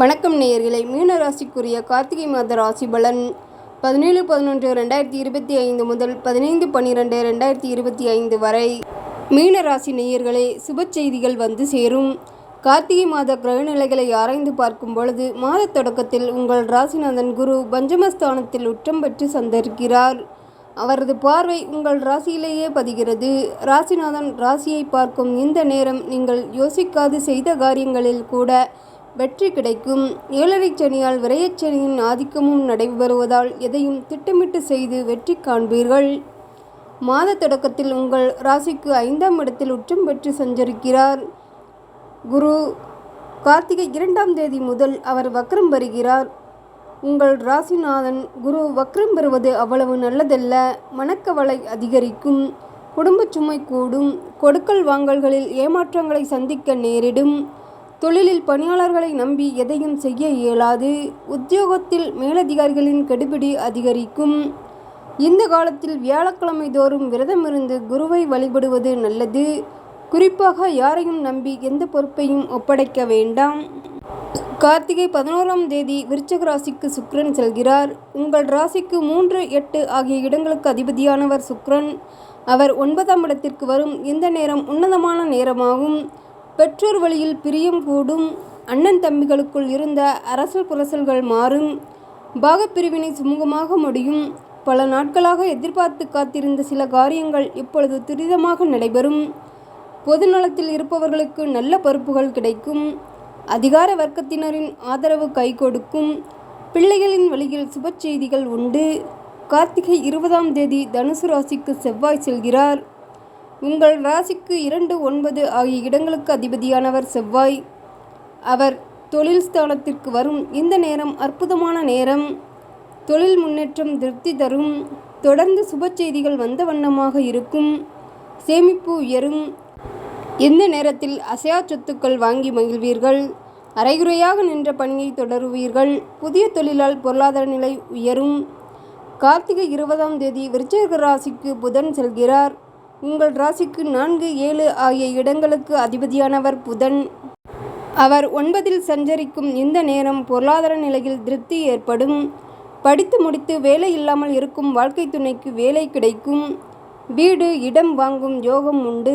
வணக்கம் நேயர்களை. மீன ராசிக்குரிய கார்த்திகை மாத ராசி பலன் பதினேழு பதினொன்று ரெண்டாயிரத்தி இருபத்தி ஐந்து முதல் பதினைந்து பன்னிரெண்டு ரெண்டாயிரத்தி இருபத்தி ஐந்து வரை மீன ராசி நேயர்களே சுப செய்திகள் வந்து சேரும். கார்த்திகை மாத கிரகநிலைகளை ஆராய்ந்து பார்க்கும் பொழுது மாத தொடக்கத்தில் உங்கள் ராசிநாதன் குரு பஞ்சமஸ்தானத்தில் உச்சம் பெற்று சந்தரிக்கிறார். அவரது பார்வை உங்கள் ராசியிலேயே பதிகிறது. ராசிநாதன் ராசியை பார்க்கும் இந்த நேரம் நீங்கள் யோசிக்காது செய்த காரியங்களில் கூட வெற்றி கிடைக்கும். ஏழரை சனியால் விரையச்சனியின் ஆதிக்கமும் நடைபெறுவதால் எதையும் திட்டமிட்டு செய்து வெற்றி காண்பீர்கள். மாத தொடக்கத்தில் உங்கள் ராசிக்கு ஐந்தாம் இடத்தில் உச்சம் பெற்று சஞ்சரிக்கிறார். குரு கார்த்திகை இரண்டாம் தேதி முதல் அவர் வக்ரம் வருகிறார் உங்கள் ராசிநாதன் குரு வக்ரம் பெறுவது அவ்வளவு நல்லதல்ல. மனக்கவலை அதிகரிக்கும். குடும்ப சுமை கூடும். கொடுக்கல் வாங்கல்களில் ஏமாற்றங்களை சந்திக்க நேரிடும். தொழிலில் பணியாளர்களை நம்பி எதையும் செய்ய இயலாது. உத்தியோகத்தில் மேலதிகாரிகளின் கெடுபிடி அதிகரிக்கும். இந்த காலத்தில் வியாழக்கிழமை தோறும் விரதமிருந்து குருவை வழிபடுவது நல்லது. குறிப்பாக யாரையும் நம்பி எந்த பொறுப்பையும் ஒப்படைக்க வேண்டாம். கார்த்திகை பதினோராம் தேதி விருச்சக ராசிக்கு சுக்ரன் செல்கிறார். உங்கள் ராசிக்கு மூன்று எட்டு ஆகிய இடங்களுக்கு அதிபதியானவர் சுக்ரன் அவர் ஒன்பதாம் இடத்திற்கு வரும். இந்த நேரம் உன்னதமான நேரமாகும். பெற்றோர் வழியில் பிரியம் கூடும். அண்ணன் தம்பிகளுக்குள் இருந்த அரசல் புரசல்கள் மாறும். பாகப்பிரிவினை சுமூகமாக முடியும். பல நாட்களாக எதிர்பார்த்து காத்திருந்த சில காரியங்கள் இப்பொழுது துரிதமாக நடைபெறும். பொதுநலத்தில் இருப்பவர்களுக்கு நல்ல பொறுப்புகள் கிடைக்கும். அதிகார வர்க்கத்தினரின் ஆதரவு கை கொடுக்கும். பிள்ளைகளின் வழியில் சுப செய்திகள் உண்டு. கார்த்திகை இருபதாம் தேதி தனுசு ராசிக்கு செவ்வாய் செல்கிறார். உங்கள் ராசிக்கு இரண்டு ஒன்பது ஆகிய இடங்களுக்கு அதிபதியானவர் செவ்வாய். அவர் தொழில் ஸ்தானத்திற்கு வரும். இந்த நேரம் அற்புதமான நேரம். தொழில் முன்னேற்றம் திருப்தி தரும். தொடர்ந்து சுப செய்திகள் வந்த வண்ணமாக இருக்கும். சேமிப்பு உயரும். எந்த நேரத்தில் அசையா சொத்துக்கள் வாங்கி மகிழ்வீர்கள்? அரைகுறையாக நின்ற பணியை தொடருவீர்கள். புதிய தொழிலால் பொருளாதார நிலை உயரும். கார்த்திகை இருபதாம் தேதி விருச்சிக ராசிக்கு புதன் செல்கிறார். உங்கள் ராசிக்கு நான்கு ஏழு ஆகிய இடங்களுக்கு அதிபதியானவர் புதன். அவர் ஒன்பதில் சஞ்சரிக்கும் இந்த நேரம் பொருளாதார நிலையில் திருப்தி ஏற்படும். படித்து முடித்து வேலை இல்லாமல் இருக்கும் வாழ்க்கை துணைக்கு வேலை கிடைக்கும். வீடு இடம் வாங்கும் யோகம் உண்டு.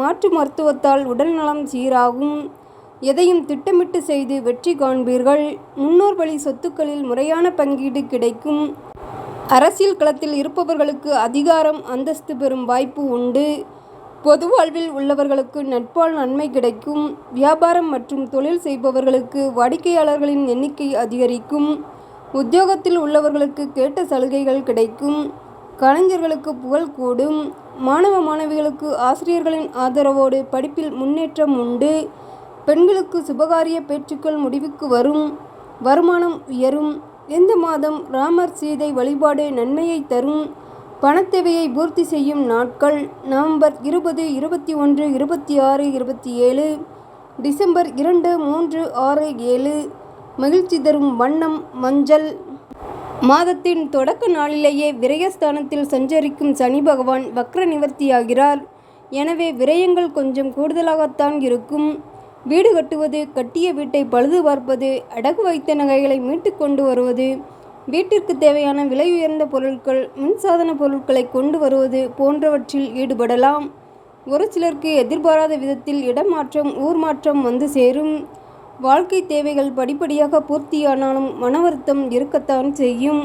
மாற்று மருத்துவத்தால் உடல் நலம் சீராகும். எதையும் திட்டமிட்டு செய்து வெற்றி காண்பீர்கள். முன்னோர் வழி சொத்துக்களில் முறையான பங்கீடு கிடைக்கும். அரசியல் களத்தில் இருப்பவர்களுக்கு அதிகாரம் அந்தஸ்து பெறும் வாய்ப்பு உண்டு. பொது வாழ்வில் உள்ளவர்களுக்கு நட்பால் நன்மை கிடைக்கும். வியாபாரம் மற்றும் தொழில் செய்பவர்களுக்கு வாடிக்கையாளர்களின் எண்ணிக்கை அதிகரிக்கும். உத்தியோகத்தில் உள்ளவர்களுக்கு கேட்ட சலுகைகள் கிடைக்கும். கலைஞர்களுக்கு புகழ் கூடும். மாணவ மாணவிகளுக்கு ஆசிரியர்களின் ஆதரவோடு படிப்பில் முன்னேற்றம் உண்டு. பெண்களுக்கு சுபகாரிய பேச்சுக்கள் முடிவுக்கு வரும். வருமானம் உயரும். எந்த மாதம் ராமர் சீதை வழிபாடு நன்மையை தரும்? பணத்தேவையை பூர்த்தி செய்யும் நாட்கள் நவம்பர் இருபது இருபத்தி ஒன்று இருபத்தி ஆறு இருபத்தி ஏழு டிசம்பர் இரண்டு மூன்று ஆறு ஏழு மகிழ்ச்சி தரும் வண்ணம் மஞ்சள். மாதத்தின் தொடக்க நாளிலேயே விரயஸ்தானத்தில் சஞ்சரிக்கும் சனி பகவான் வக்ர நிவர்த்தியாகிறார் எனவே விரயங்கள் கொஞ்சம் கூடுதலாகத்தான் இருக்கும். வீடு கட்டுவது கட்டிய வீட்டை பழுது பார்ப்பது அடகு வைத்த நகைகளை மீட்டு கொண்டு வருவது வீட்டிற்கு தேவையான விலை உயர்ந்த பொருட்கள் மின்சாதன பொருட்களை கொண்டு வருவது போன்றவற்றில் ஈடுபடலாம். ஒரு சிலருக்கு எதிர்பாராத விதத்தில் இடமாற்றம் ஊர் மாற்றம் வந்து சேரும். வாழ்க்கை தேவைகள் படிப்படியாக பூர்த்தியானாலும் மன வருத்தம் இருக்கத்தான் செய்யும்.